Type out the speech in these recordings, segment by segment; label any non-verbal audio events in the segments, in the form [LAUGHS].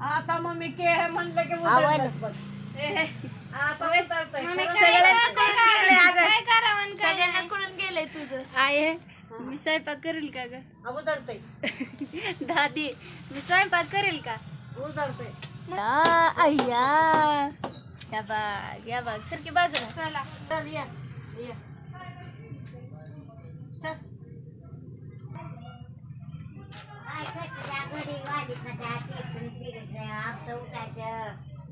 आता मग मी के म्हणलं की आवाज. उतरलंच बघ. आता उतरतंय. मम्मी सगळ्यांचं गेलंय अगं. सगळ्यांना? कळून गेलंय तुझं आहे मी स्वयंपाक करेल का ग हा, उतरतंय. दादी मी स्वयंपाक करेल का उतरतंय. आ, अय्या या बाग या बाग सरकी बाजूला चला चल, ये. ये. चल.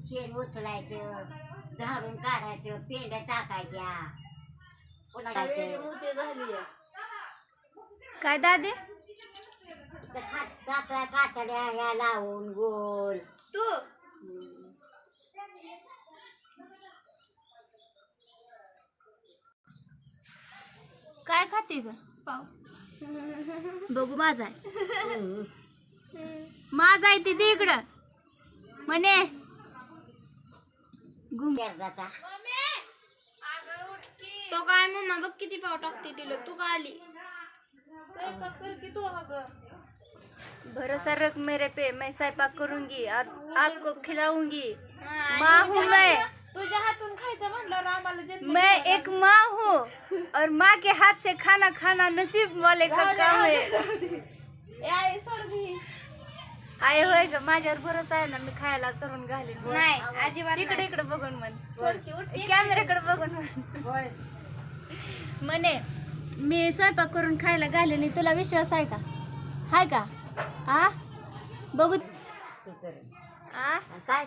शेण उचलायचं झाडून काढायचं पेंड्या टाकायच्या. पुन्हा वेळी जायचं. मोठी झाली आहे. काय दादी? तर खात टाकल्या कातड्या ह्या लावून गोल. तू? काय खाते ग? पाव. बघू माझा आहे. माझा आहे ते इकडं म्हणे शेरडाचा तो काय मम्मा बघ किती पाव टाकते तिला तू का आली? स्वयंपाक कर की तू अगं. भरोसा रख मेरे पे मैं स्वयंपाक करूँगी और आपको खिलाऊँगी. माँ हूँ मैं. तुझ्या हातून खायचं म्हणलं आम्हाला जन्म मैं एक माँ हूँ और माँ के हाथ से खाना खाना नसीब वाले का काम है. आहे होय ग माझ्यावर भरोसा आहे ना मी खायला करून घालीन. नाही अजिबात इकडे. इकडे बघून म्हण. कॅमेराकडे बघून म्हण. होय. म्हणे मी स्वयंपाक करून खायला घाले नाही तुला विश्वास आहे का? हाय का? आ? बघू. आ? काय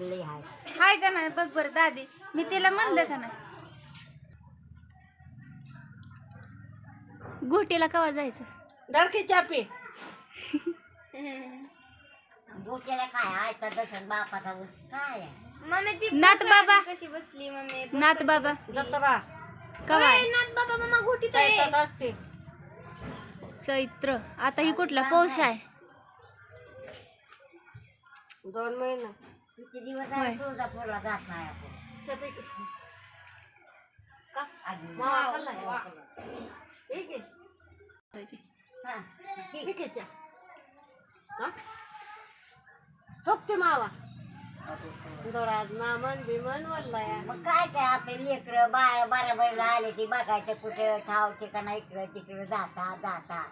लई आहे हाय? का नाही? बघ बरं दादी. मी तिला म्हणलं का नाही? घोटीला कवा जायचं? धडकी चापी. [LAUGHS] गोट्याला काय आहे? तर दर्शन बापाचा ऊस काय आहे? मम्मी ती नाथ बघ बाबा. कशी बसली मम्मी? नाथ बाबा. जत्रा नाथ बाबा मम्मा घोटीत आहे. चैत्रात असते. चैत्र. आता ही कुठला? पौष आहे. दोन महिना. किती दिवस आहे? तुळजापूरला जात नाही आपण. आधी. ठीक आहे. हा. ठीक. आहे चा. ठोकते मावा. दोडात मामन बिमन वल्लाया. मग काय काय आपले लेकर बाळ बराबरला आले ती बघायचं कुठं ठाव ठिकाणा इकडं तिकडं जाता जाता.